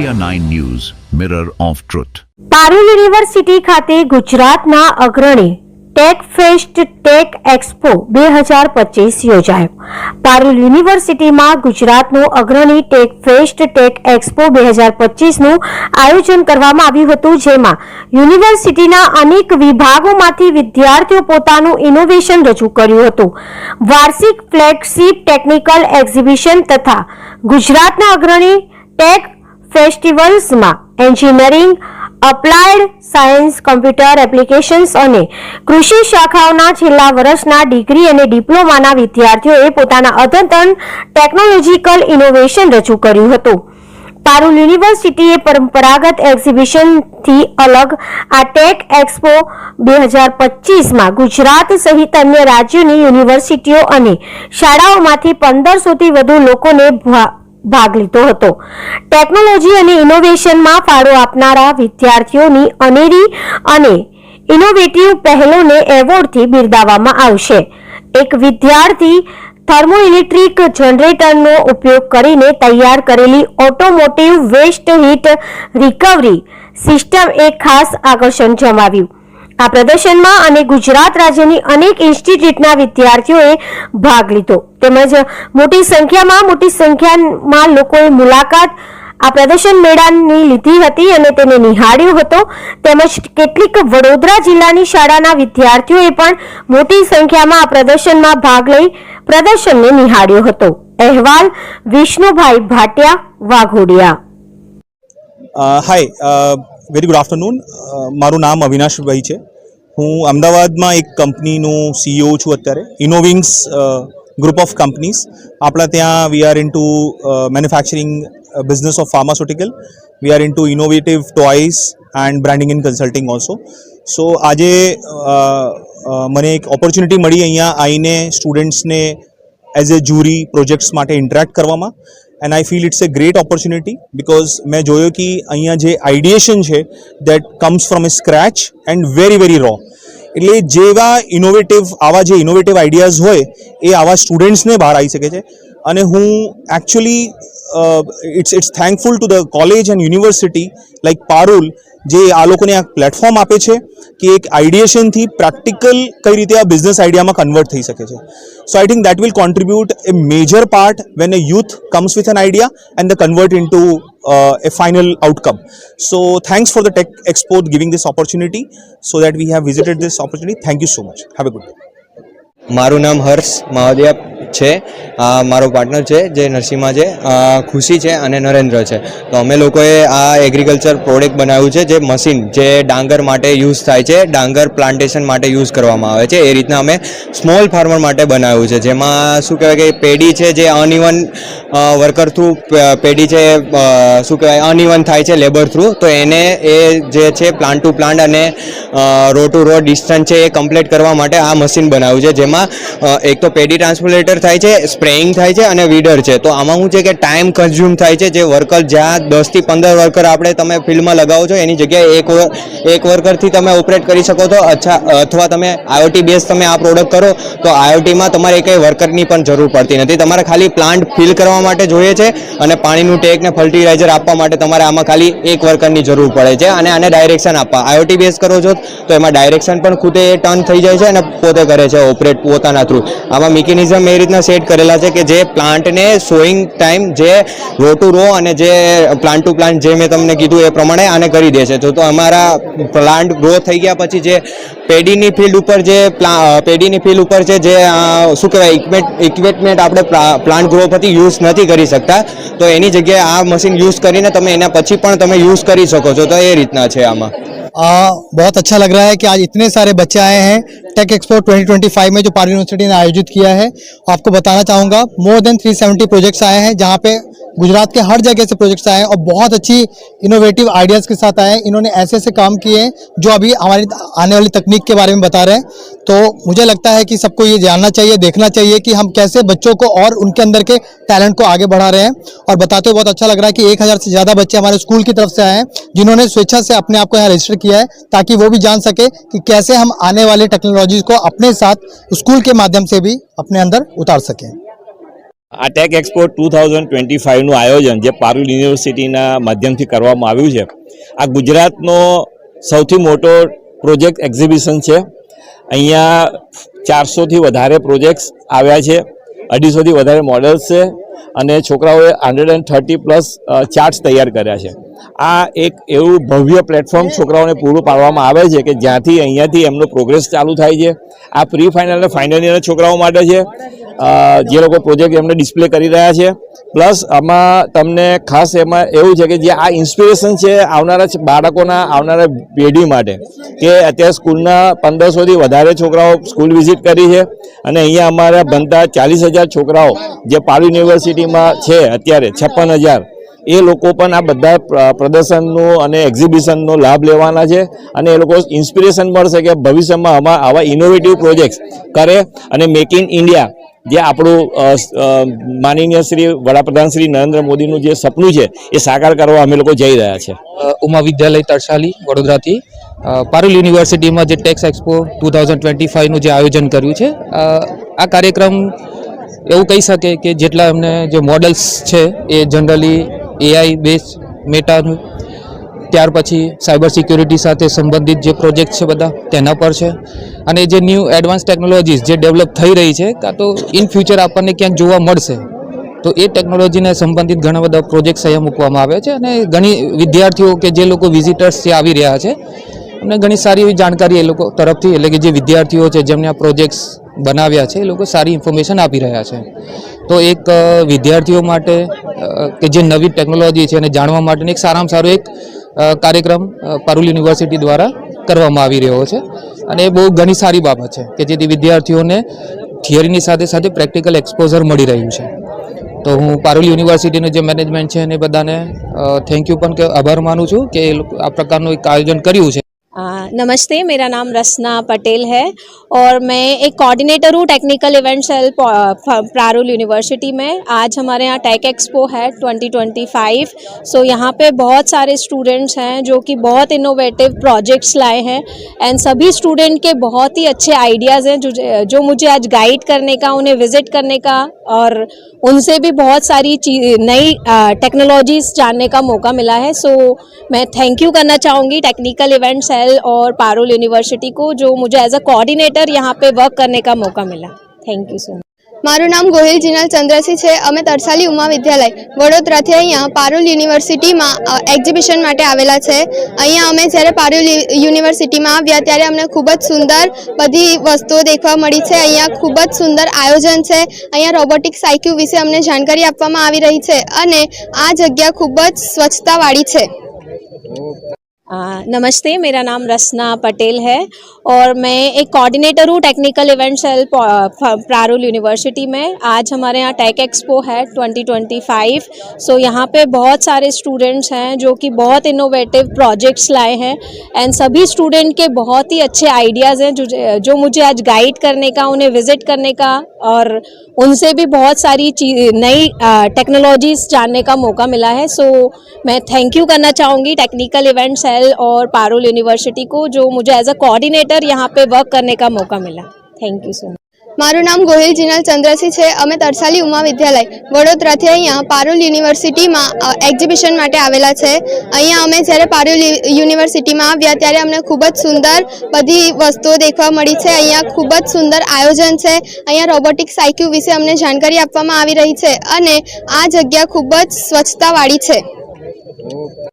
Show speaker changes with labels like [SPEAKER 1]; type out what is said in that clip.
[SPEAKER 1] India 9 News, Mirror of Truth.
[SPEAKER 2] Parul university ખાતે ગુજરાતના અગ્રણી ટેક ફેસ્ટ ટેક એક્સપો બે હજાર પચીસ યોજાયો પારુલ યુનિવર્સિટીમાં ગુજરાતનું અગ્રણી ટેક ફેસ્ટ ટેક એક્સપો બે હજાર પચીસનું આયોજન કરવામાં આવ્યું હતું જેમાં યુનિવર્સિટીના અનેક વિભાગોમાંથી વિદ્યાર્થીઓ પોતાનું ઇનોવેશન રજૂ કર્યું હતું વાર્ષિક ફ્લેગશિપ ટેકનિકલ એક્ઝિબિશન તથા ગુજરાતના અગ્રણી tech ફેસ્ટિવલ્સમાં engineering applied science, computer applications અને કૃષિ શાખાઓના છેલ્લા વર્ષના ડિગ્રી અને ડિપ્લોમાના વિદ્યાર્થીઓએ પોતાના અદ્યતન ટેકનોલોજીકલ ઇનોવેશન રજૂ કર્યું હતું. પારુલ યુનિવર્સિટીએ પરંપરાગત એક્ઝિબિશનથી અલગ આ ટેક એક્સપો બે હજાર પચીસમાં ગુજરાત સહિત અન્ય રાજ્યોની યુનિવર્સિટીઓ અને શાળાઓમાંથી પંદરસોથી વધુ લોકોને ભાગ લીધો હતો. ટેકનોલોજી અને ઇનોવેશનમાં ફાળો આપનારા વિદ્યાર્થીઓની અનેરી અને ઇનોવેટિવ પહેલોને એવોર્ડથી બિરદાવવામાં આવશે. એક વિદ્યાર્થી થર્મોઇલેક્ટ્રિક જનરેટરનો ઉપયોગ કરીને તૈયાર કરેલી automotive waste heat recovery system એક ખાસ આકર્ષણ જમાવ્યું. આ પ્રદર્શનમાં અને ગુજરાત રાજ્યની અનેક ઇન્સ્ટિટ્યૂટના વિદ્યાર્થીઓએ ભાગ લીધો. તેમજ મોટી સંખ્યામાં મોટી સંખ્યામાં લોકોએ મુલાકાત આ પ્રદર્શન મેળાની લીધી હતી અને તેને નિહાળ્યો હતો. તેમજ કેટલીક વડોદરા જિલ્લાની શાળાના વિદ્યાર્થીઓએ પણ મોટી સંખ્યામાં આ પ્રદર્શનમાં ભાગ લઈ પ્રદર્શનને નિહાળ્યો હતો. અહેવાલ, Vishnubhai Bhatia, Vaghodia.
[SPEAKER 3] Hi very good afternoon મારું નામ અવિનાશભાઈ છે. હું અમદાવાદમાં એક કંપનીનું સીઈઓ છું અત્યારે. ઇનોવિંગ્સ ગ્રુપ ઓફ કંપનીઝ આપણા ત્યાં we are into manufacturing business of pharmaceutical we are into innovative toys and branding and consulting also so આજે મને એક ઓપોર્ચ્યુનિટી મળી અહીંયા આવીને સ્ટુડન્ટ્સને એઝ એ જ્યુરી પ્રોજેક્ટ્સ માટે ઇન્ટરેક્ટ કરવામાં. And I feel it's a great opportunity because મેં જોયું કે અહીંયા જે આઈડિએશન છે that comes from a scratch and very very raw એટલે જેવા ઇનોવેટિવ આવા જે ઇનોવેટિવ આઈડિયાઝ હોય એ આવા સ્ટુડન્ટ્સને બહાર આવી શકે છે અને હું actually it's it's thankful to the college and university like Parul જે આ લોકોને આ પ્લેટફોર્મ આપે છે કે એક આઈડિએશનથી પ્રેક્ટિકલ કઈ રીતે આ બિઝનેસ આઈડિયામાં કન્વર્ટ થઈ શકે છે. So I think that will contribute a major part when a youth comes with an idea and the convert into a final outcome so thanks for the tech expo giving this opportunity so that we have visited this opportunity thank you so much have a good day.
[SPEAKER 4] મારું નામ હર્ષ માવદિયા છે મારો partner છે, જે નરસિંહમાં છે ખુશી છે અને નરેન્દ્ર છે. તો અમે લોકોએ આ એગ્રીકલ્ચર પ્રોડક્ટ બનાવ્યું છે, જે મશીન જે ડાંગર માટે યુઝ થાય છે, ડાંગર પ્લાન્ટેશન માટે યુઝ કરવામાં આવે છે. એ રીતના અમે સ્મોલ ફાર્મર માટે બનાવ્યું છે, જેમાં શું કહેવાય કે પેઢી છે જે અનઇવન વર્કર થ્રુ પેઢી છે શું કહેવાય અનઇવન થાય છે લેબર થ્રુ તો એને એ જે છે પ્લાન્ટ ટુ પ્લાન્ટ અને રો ટુ રો ડિસ્ટન્સ છે એ કમ્પ્લીટ કરવા માટે આ મશીન બનાવ્યું છે, જેમાં એક તો પેડી ટ્રાન્સપ્લેટર થાય છે સ્પ્રેઇંગ થાય છે અને વીડર છે. તો આમાં શું છે કે ટાઈમ કન્ઝ્યુમ થાય છે, જે વર્કર જ્યાં દસથી પંદર વર્કર આપણે તમે ફિલ્ડમાં લગાવો છો, એની જગ્યાએ એક એક વર્કરથી તમે ઓપરેટ કરી શકો છો, અચ્છા, અથવા તમે આઈઓટી બેઝ તમે આ પ્રોડક્ટ કરો, તો આઈઓટીમાં તમારે કંઈ વર્કરની પણ જરૂર પડતી નથી. તમારે ખાલી પ્લાન્ટ ફિલ કરવા માટે જોઈએ છે અને પાણીનું ટેક ને ફર્ટિલાઇઝર આપવા માટે તમારે આમાં ખાલી એક વર્કરની જરૂર પડે છે અને આને ડાયરેક્શન આપવા. આઈઓટી બેઝ કરો છો તો એમાં ડાયરેક્શન પણ ખુદે ટર્ન થઈ જાય છે અને પોતે કરે છે ઓપરેટ પોતાના થ્રુ આમાં મિકેનિઝમ એ રીતના સેટ કરેલા છે કે જે પ્લાન્ટને સોઈંગ ટાઈમ જે રો ટુ રો અને જે પ્લાન્ટ ટુ પ્લાન્ટ જે મેં તમને કીધું એ પ્રમાણે આને કરી દે છે. તો અમારા પ્લાન્ટ ગ્રો થઈ ગયા પછી જે પેડીની ફિલ્ડ ઉપર જે પેડીની ફિલ્ડ ઉપર છે જે શું કહેવાય ઇક્વિપમેન્ટ ઇક્વિપમેન્ટ આપણે પ્લાન્ટ ગ્રો પરથી યુઝ નથી કરી શકતા. તો એની જગ્યાએ આ મશીન યુઝ કરીને તમે એના પછી પણ તમે યુઝ કરી શકો છો. તો એ રીતના છે આમાં.
[SPEAKER 5] आ, बहुत अच्छा लग रहा है कि आज इतने सारे बच्चे आए हैं टेक एक्सपो 2025 में जो पारी यूनिवर्सिटी ने आयोजित किया है आपको बताना चाहूँगा मोर देन 370 प्रोजेक्ट्स आए हैं जहाँ पे गुजरात के हर जगह से प्रोजेक्ट्स आए हैं और बहुत अच्छी इनोवेटिव आइडियाज़ के साथ आए हैं। इन्होंने ऐसे ऐसे काम किए हैं जो अभी हमारी आने वाली तकनीक के बारे में बता रहे हैं। तो मुझे लगता है कि सबको ये जानना चाहिए, देखना चाहिए कि हम कैसे बच्चों को और उनके अंदर के टैलेंट को आगे बढ़ा रहे हैं। और बताते हुए बहुत अच्छा लग रहा है कि एक हज़ार से ज़्यादा बच्चे हमारे स्कूल की तरफ़ से आए हैं, जिन्होंने स्वेच्छा से अपने आप को यहाँ रजिस्टर किया है, ताकि वो भी जान सके कि कैसे हम आने वाले टेक्नोलॉजीज़ को अपने साथ स्कूल के माध्यम से भी अपने अंदर उतार सकें।
[SPEAKER 6] આ tech expo two thousand twenty ફાઇવનું આયોજન જે પારુલ યુનિવર્સિટીના માધ્યમથી કરવામાં આવ્યું છે. આ ગુજરાતનો સૌથી મોટો પ્રોજેક્ટ એક્ઝિબિશન છે. અહીંયા ચારસોથી વધારે પ્રોજેક્ટ્સ આવ્યા છે. અઢીસોથી વધારે મોડલ્સ છે અને છોકરાઓએ hundred and thirty plus charts તૈયાર કર્યા છે. આ એક એવું ભવ્ય પ્લેટફોર્મ છોકરાઓને પૂરું પાડવામાં આવે છે કે જ્યાંથી અહીંયાથી એમનો પ્રોગ્રેસ ચાલુ થાય છે. આ પ્રી ફાઇનલ અને ફાઇનલ યરના છોકરાઓ માટે છે. જે લોકો પ્રોજેક્ટ એમને ડિસ્પ્લે કરી રહ્યા છે. પ્લસ આમાં તમને ખાસ એમાં એવું છે કે જે આ ઇન્સ્પિરેશન છે આવનારા બાળકોના આવનારા પેઢી માટે, કે અત્યારે સ્કૂલના પંદરસોથી વધારે છોકરાઓ સ્કૂલ વિઝિટ કરી છે. અને અહીંયા અમારા ભણતા ચાલીસ છોકરાઓ જે પાલ યુનિવર્સિટીમાં છે અત્યારે, છપ્પન એ લોકો પણ આ બધા પ્ર- પ્રદર્શનનો અને એક્ઝિબિશનનો લાભ લેવાના છે. અને એ લોકો ઇન્સ્પિરેશન મળશે કે ભવિષ્યમાં આમાં આવા ઇનોવેટિવ પ્રોજેક્ટ્સ કરે અને મેક ઇન ઇન્ડિયા જે આપણું માનનીય શ્રી વડાપ્રધાન શ્રી નરેન્દ્ર મોદીનું જે સપનું છે, એ સાકાર કરવા અમે લોકો જઈ રહ્યા છે.
[SPEAKER 7] ઉમા વિદ્યાલય તરસાલી, વડોદરાથી. પારુલ યુનિવર્સિટીમાં જે tech expo two thousand twenty ફાઇવનું જે આયોજન કર્યું છે આ કાર્યક્રમ એવું કહી શકે કે જેટલા એમને જે મોડલ્સ છે, એ જનરલી એઆઈ બેઝ મેટાનું ત્યાર પછી સાયબર સિક્યોરિટી સાથે સંબંધિત જે પ્રોજેક્ટ છે બધા, તેના પર છે. અને જે ન્યૂ એડવાન્સ ટેકનોલોજીસ જે ડેવલપ થઈ રહી છે, કાં તો ઇન ફ્યુચર આપણને ક્યાંક જોવા મળશે, તો એ ટેકનોલોજીને સંબંધિત ઘણા બધા પ્રોજેક્ટ્સ અહીંયા મૂકવામાં આવ્યા છે. અને ઘણી વિદ્યાર્થીઓ કે જે લોકો વિઝિટર્સ જે આવી રહ્યા છે અમને ઘણી સારી એવી જાણકારી એ લોકો તરફથી, એટલે કે જે વિદ્યાર્થીઓ છે જેમને આ પ્રોજેક્ટ્સ બનાવ્યા છે, એ લોકો સારી ઇન્ફોર્મેશન આપી રહ્યા છે. તો એક વિદ્યાર્થીઓ માટે કે જે નવી ટેકનોલોજી છે એને જાણવા માટેની એક સારામાં સારું એક કાર્યક્રમ પારુલ યુનિવર્સિટી દ્વારા કરવામાં આવી રહ્યો છે. અને એ બહુ ઘણી સારી બાબત છે કે જેથી વિદ્યાર્થીઓને થિયરીની સાથે સાથે પ્રેક્ટિકલ એક્સપોઝર મળી રહ્યું છે. તો હું પારુલ યુનિવર્સિટીનું જે મેનેજમેન્ટ છે એને બધાને થેન્ક યુ પણ કે આભાર માનું છું કે આ પ્રકારનું એક આયોજન કર્યું છે.
[SPEAKER 8] आ, नमस्ते मेरा नाम रसना पटेल है और मैं एक कोऑर्डिनेटर हूँ technical event cell Parul university में। आज हमारे यहाँ टेक एक्सपो है 2025 सो यहाँ पे बहुत सारे स्टूडेंट्स हैं जो कि बहुत इनोवेटिव प्रोजेक्ट्स लाए हैं। एंड सभी स्टूडेंट के बहुत ही अच्छे आइडियाज़ हैं जो जो मुझे आज गाइड करने का उन्हें विज़िट करने का और उनसे भी बहुत सारी नई टेक्नोलॉजीज़ जानने का मौका मिला है। सो मैं थैंक यू करना चाहूँगी टेक्निकल इवेंट सेल और पारुल यूनिवर्सिटी को जो मुझे एज अ कोऑर्डिनेटर यहाँ पे वर्क करने का मौका मिला थैंक यू सो मच
[SPEAKER 9] મારું નામ ગોહિલ જીનલ ચંદ્રસિંહ છે અમે તરસાલી ઉમા વિદ્યાલય વડોદરાથી અહીંયા પારુલ યુનિવર્સિટીમાં અ, એક્ઝિબિશન માટે આવેલા છે અહીંયા અમે જ્યારે પારુલ યુ- યુનિવર્સિટીમાં આવ્યા ત્યારે અમને ખૂબ જ સુંદર બધી વસ્તુઓ દેખવા મળી છે અહીંયા ખૂબ જ સુંદર આયોજન છે અહીંયા રોબોટિક્સ આઈક્યુ વિશે અમને જાણકારી આપવામાં આવી રહી છે અને આ જગ્યા ખૂબ જ સ્વચ્છતાવાળી છે
[SPEAKER 8] आ, नमस्ते, मेरा नाम रसना पटेल है और मैं एक कोऑर्डिनेटर हूँ technical event cell Parul university में। आज हमारे यहाँ टेक एक्सपो है 2025 सो यहाँ पे बहुत सारे स्टूडेंट्स हैं जो कि बहुत इनोवेटिव प्रोजेक्ट्स लाए हैं। एंड सभी स्टूडेंट के बहुत ही अच्छे आइडियाज़ हैं जो जो मुझे आज गाइड करने का, उन्हें विज़िट करने का और उनसे भी बहुत सारी ची- नई टेक्नोलॉजीज़ जानने का मौका मिला है। सो मैं थैंक यू करना चाहूँगी। टेक्निकल इवेंट सेल और पारुल यूनिवर्सिटी को जो मुझे एज अ कोऑर्डिनेटर यहाँ पे वर्क करने का मौका मिला थैंक यू सो मच
[SPEAKER 9] મારું નામ ગોહિલ જીનલ ચંદ્રસિંહ છે અમે તરસાલી ઉમા વિદ્યાલય વડોદરાથી અહીંયા પારુલ યુનિવર્સિટીમાં અ, એક્ઝિબિશન માટે આવેલા છે અહીંયા અમે જ્યારે પારુલ યુ- યુનિવર્સિટીમાં આવ્યા ત્યારે અમને ખૂબ જ સુંદર બધી વસ્તુઓ દેખવા મળી છે અહીંયા ખૂબ જ સુંદર આયોજન છે અહીંયા રોબોટિક્સ આઈક્યુ વિશે અમને જાણકારી આપવામાં આવી રહી છે અને આ જગ્યા ખૂબ જ સ્વચ્છતાવાળી છે